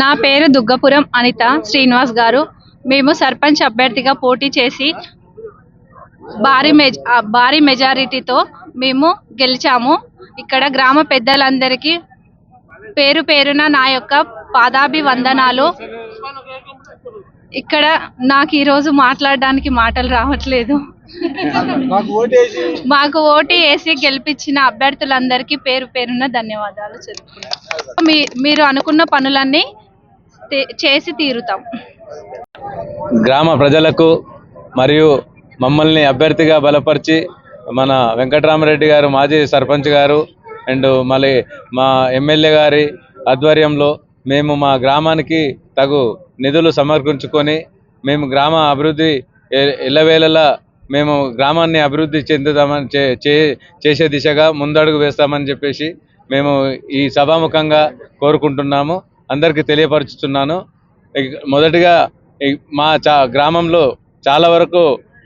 నా పేరు దుగ్గపురం అనిత శ్రీనివాస్ గారు. మేము సర్పంచ్ అభ్యర్థిగా పోటీ చేసి భారీ మెజ భారీ మెజారిటీతో మేము గెలిచాము. ఇక్కడ గ్రామ పెద్దలందరికీ పేరు పేరున నా యొక్క పాదాభివందనాలు. ఇక్కడ నాకు ఈరోజు మాట్లాడడానికి మాటలు రావట్లేదు. మాకు ఓటు వేసి గెలిపించిన అభ్యర్థులందరికీ పేరు పేరున ధన్యవాదాలు చెప్తున్నాను మీ మీరు అనుకున్న పనులన్నీ చేసి తీరుతాం. గ్రామ ప్రజలకు మరియు మమ్మల్ని అభ్యర్థిగా బలపరిచి మన వెంకటరామరెడ్డి గారు మాజీ సర్పంచ్ గారు అండ్ మళ్ళీ మా ఎమ్మెల్యే గారి ఆధ్వర్యంలో మేము మా గ్రామానికి తగు నిధులు సమర్పించుకొని మేము గ్రామ అభివృద్ధి ఎ- ఎల్లవేళలా మేము గ్రామాన్ని అభివృద్ధి చెందుదామని చే చే- చేసే దిశగా ముందడుగు వేస్తామని చెప్పేసి మేము ఈ సభాముఖంగా కోరుకుంటున్నాము. అందరికీ తెలియపరుచుతున్నాను. మొదటిగా మా చా గ్రామంలో చాలా వరకు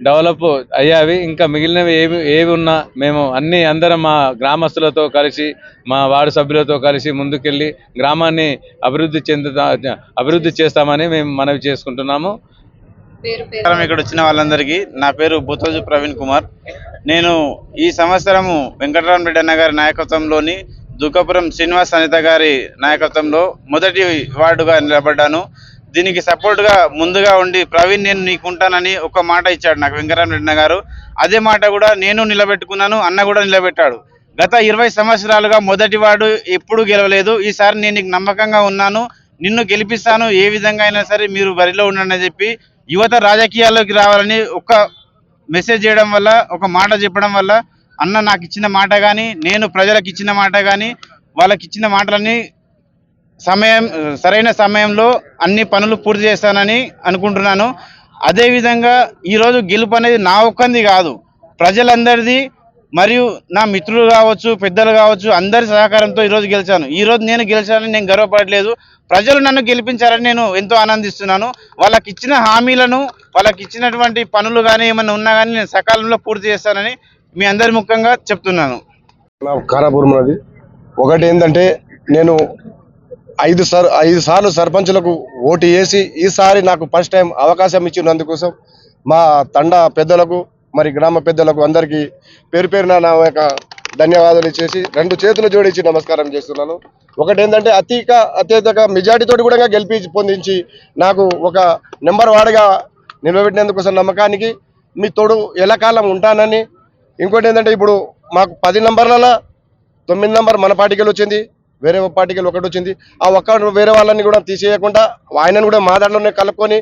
డెవలప్ అయ్యావి. ఇంకా మిగిలినవి ఏవి ఏవి ఉన్నా మేము అన్ని అందరం మా గ్రామస్తులతో కలిసి మా వార్డు సభ్యులతో కలిసి ముందుకెళ్ళి గ్రామాన్ని అభివృద్ధి చెందుతా అభివృద్ధి చేస్తామని మేము మనవి చేసుకుంటున్నాము. ఇక్కడ వచ్చిన వాళ్ళందరికీ. నా పేరు బుతోజు ప్రవీణ్ కుమార్. నేను ఈ సంవత్సరము వెంకటరామరెడ్డి అన్న గారి నాయకత్వంలోని దుఃఖపురం శ్రీనివాస్ అనిత గారి నాయకత్వంలో మొదటి వార్డుగా నిలబడ్డాను. దీనికి సపోర్ట్గా ముందుగా ఉండి ప్రవీణ్ నేను నీకుంటానని ఒక మాట ఇచ్చాడు నాకు వెంకటరామరెడ్డి గారు. అదే మాట కూడా నేను నిలబెట్టుకున్నాను అన్న కూడా నిలబెట్టాడు. గత ఇరవై సంవత్సరాలుగా మొదటి వాడు ఎప్పుడు గెలవలేదు. ఈసారి నేను నీకు నమ్మకంగా ఉన్నాను నిన్ను గెలిపిస్తాను ఏ విధంగా అయినా సరే మీరు బరిలో ఉండండి అని చెప్పి యువత రాజకీయాల్లోకి రావాలని ఒక మెసేజ్ చేయడం వల్ల ఒక మాట చెప్పడం వల్ల అన్న నాకు ఇచ్చిన మాట కానీ నేను ప్రజలకు ఇచ్చిన మాట కానీ వాళ్ళకి ఇచ్చిన మాటలన్నీ సమయం సరైన సమయంలో అన్ని పనులు పూర్తి చేస్తానని అనుకుంటున్నాను. అదేవిధంగా ఈరోజు గెలుపు అనేది నా ఒక్కంది కాదు ప్రజలందరిది మరియు నా మిత్రులు కావచ్చు పెద్దలు కావచ్చు అందరి సహకారంతో ఈరోజు గెలిచాను. ఈరోజు నేను గెలిచానని నేను గర్వపడలేదు. ప్రజలు నన్ను గెలిపించారని నేను ఎంతో ఆనందిస్తున్నాను. వాళ్ళకి ఇచ్చిన హామీలను వాళ్ళకి ఇచ్చినటువంటి పనులు కానీ ఏమైనా ఉన్నా కానీ నేను సకాలంలో పూర్తి చేస్తానని మీ అందరి ముఖ్యంగా చెప్తున్నాను. నా ఒకటి ఏంటంటే నేను ఐదు సార్ ఐదు సార్లు సర్పంచులకు ఓటు వేసి ఈసారి నాకు ఫస్ట్ టైం అవకాశం ఇచ్చినందుకోసం మా తండ పెద్దలకు మరి గ్రామ పెద్దలకు అందరికీ పేరు పేరున నా యొక్క ధన్యవాదాలు ఇచ్చేసి రెండు చేతులు జోడించి నమస్కారం చేస్తున్నాను. ఒకటి ఏంటంటే అతిక అత్యధిక మెజార్టీతో కూడా గెలిపి పొందించి నాకు ఒక నెంబర్ వార్డుగా నిలబెట్టినందుకోసం నమ్మకానికి మీ తోడు ఎల్లకాలం ఉంటానని. ఇంకోటి ఏంటంటే ఇప్పుడు మాకు పది నెంబర్లలో తొమ్మిది నంబర్ మన పార్టీకి వచ్చింది వేరే పార్టీకి ఒకటి వచ్చింది. ఆ ఒక్క వేరే వాళ్ళని కూడా తీసేయకుండా ఆయనను కూడా మా దాంట్లోనే కలుపుకొని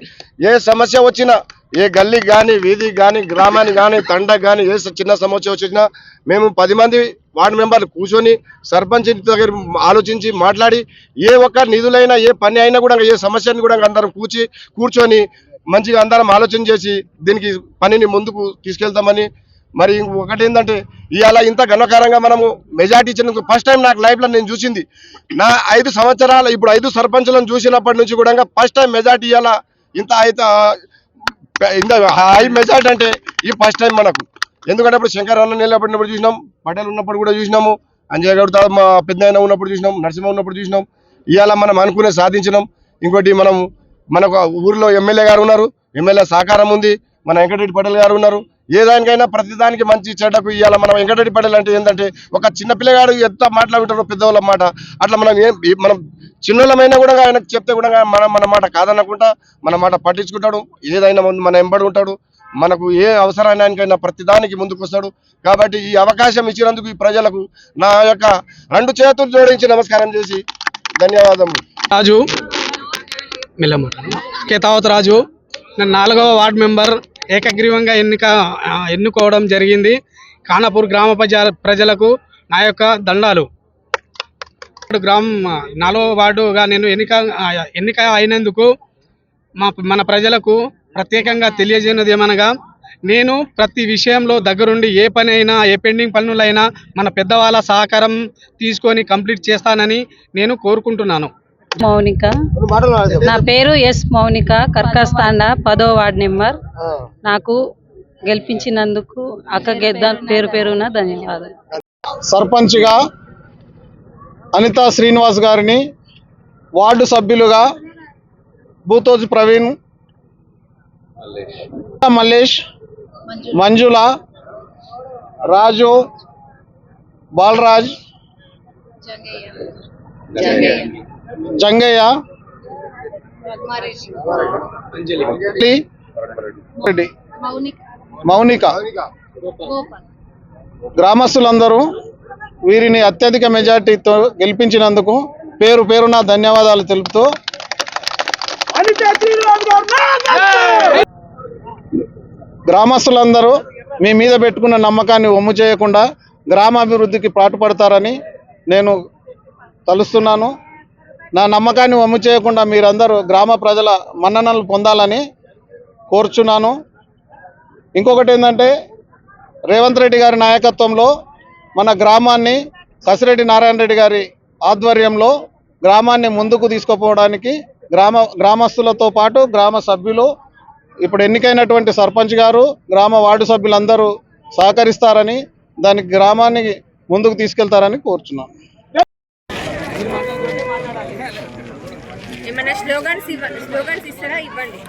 ఏ సమస్య వచ్చినా ఏ గల్లీ కానీ వీధి కానీ గ్రామాన్ని కానీ తండ కానీ ఏ చిన్న సమస్య వచ్చినా మేము పది మంది వార్డు మెంబర్లు కూర్చొని సర్పంచ్ దగ్గర ఆలోచించి మాట్లాడి ఏ ఒక్క నిధులైనా ఏ పని అయినా కూడా ఏ సమస్యని కూడా అందరం కూర్చి కూర్చొని మంచిగా అందరం ఆలోచన చేసి దీనికి పనిని ముందుకు తీసుకెళ్తామని మరి ఒకటి ఏంటంటే ఇవాళ ఇంత ఘనకారంగా మనము మెజార్టీ ఇచ్చినందుకు ఫస్ట్ టైం నాకు లైఫ్లో నేను చూసింది. నా ఐదు సంవత్సరాల ఇప్పుడు ఐదు సర్పంచులను చూసినప్పటి నుంచి కూడా ఫస్ట్ టైం మెజార్టీ ఇవాళ ఇంత అయితే ఇంత హై మెజార్టీ అంటే ఈ ఫస్ట్ టైం మనకు. ఎందుకంటే ఇప్పుడు శంకరన్న నిలబడినప్పుడు చూసినాం పటేల్ ఉన్నప్పుడు కూడా చూసినాము అంజయ్ గౌడ్ మా పెద్ద ఉన్నప్పుడు చూసినాం నరసింహ ఉన్నప్పుడు చూసినాం. ఇవాళ మనం అనుకునే సాధించినాం. ఇంకోటి మనం మనకు ఊర్లో ఎమ్మెల్యే గారు ఉన్నారు ఎమ్మెల్యే సహకారం ఉంది మన వెంకటరెడ్డి పటేల్ గారు ఉన్నారు ఏ దానికైనా ప్రతిదానికి మంచి చెడ్డకు ఇవాళ మనం వెంకటరెడ్డి పటేల్ అంటే ఏంటంటే ఒక చిన్న పిల్లగాడు ఎంత మాట్లాడుతారో పెద్దవాళ్ళ మాట. అట్లా మనం ఏం మనం చిన్నలమైనా కూడా ఆయనకు చెప్తే కూడా మన మన మాట కాదనకుండా మన మాట పట్టించుకుంటాడు. ఏదైనా ముందు మన ఎంబడి ఉంటాడు. మనకు ఏ అవసరానికైనా ప్రతిదానికి ముందుకు వస్తాడు కాబట్టి ఈ అవకాశం ఇచ్చినందుకు ఈ ప్రజలకు నా యొక్క రెండు చేతులు జోడించి నమస్కారం చేసి ధన్యవాదములు. రాజు. మెల్లమాట కేతావత్ రాజు. నేను నాలుగవ వార్డ్ మెంబర్ ఏకగ్రీవంగా ఎన్నిక ఎన్నుకోవడం జరిగింది. ఖానాపూర్ గ్రామ ప్రజలకు నా యొక్క దండాలు. ఇప్పుడు గ్రామం నాలుగో వార్డుగా నేను ఎన్నిక ఎన్నిక అయినందుకు మా మన ప్రజలకు ప్రత్యేకంగా తెలియజేయనది ఏమనగా నేను ప్రతి విషయంలో దగ్గరుండి ఏ పని అయినా ఏ పెండింగ్ పనులైనా మన పెద్దవాళ్ళ సహకారం తీసుకొని కంప్లీట్ చేస్తానని నేను కోరుకుంటున్నాను. మౌనిక. నా పేరు ఎస్ మౌనిక. కర్కస్తాండ పదో వార్డ్ నెంబర్. నాకు గెలిపించినందుకు అక్క గెద్ద పేరు పేరున ధన్యవాదాలు. సర్పంచ్గా అనితా శ్రీనివాస్ గారిని వార్డు సభ్యులుగా భూతోజ్ ప్రవీణ్ మల్లేష్ మంజుల రాజు బాలరాజ్ జంగయ్య. రెడ్డి. మౌనిక. గ్రామస్తులందరూ వీరిని అత్యధిక మెజార్టీతో గెలిపించినందుకు పేరు పేరున ధన్యవాదాలు తెలుపుతూ గ్రామస్తులందరూ మీ మీద పెట్టుకున్న నమ్మకాన్ని ఒమ్ము చేయకుండా గ్రామాభివృద్ధికి పాటుపడతారని నేను తలుస్తున్నాను. నా నమ్మకాన్ని వమ్ము చేయకుండా మీరందరూ గ్రామ ప్రజల మన్ననలు పొందాలని కోరుచున్నాను. ఇంకొకటి ఏంటంటే రేవంత్ రెడ్డి గారి నాయకత్వంలో మన గ్రామాన్ని కసిరెడ్డి నారాయణ రెడ్డి గారి ఆధ్వర్యంలో గ్రామాన్ని ముందుకు తీసుకుపోవడానికి గ్రామ గ్రామస్తులతో పాటు గ్రామ సభ్యులు ఇప్పుడు ఎన్నికైనటువంటి సర్పంచ్ గారు గ్రామ వార్డు సభ్యులందరూ సహకరిస్తారని దానికి గ్రామాన్ని ముందుకు తీసుకెళ్తారని కోరుచున్నాను. ఏమైనా స్లోగన్స్ ఇవ్వ స్లోగన్స్ ఇస్తారా? ఇవ్వండి.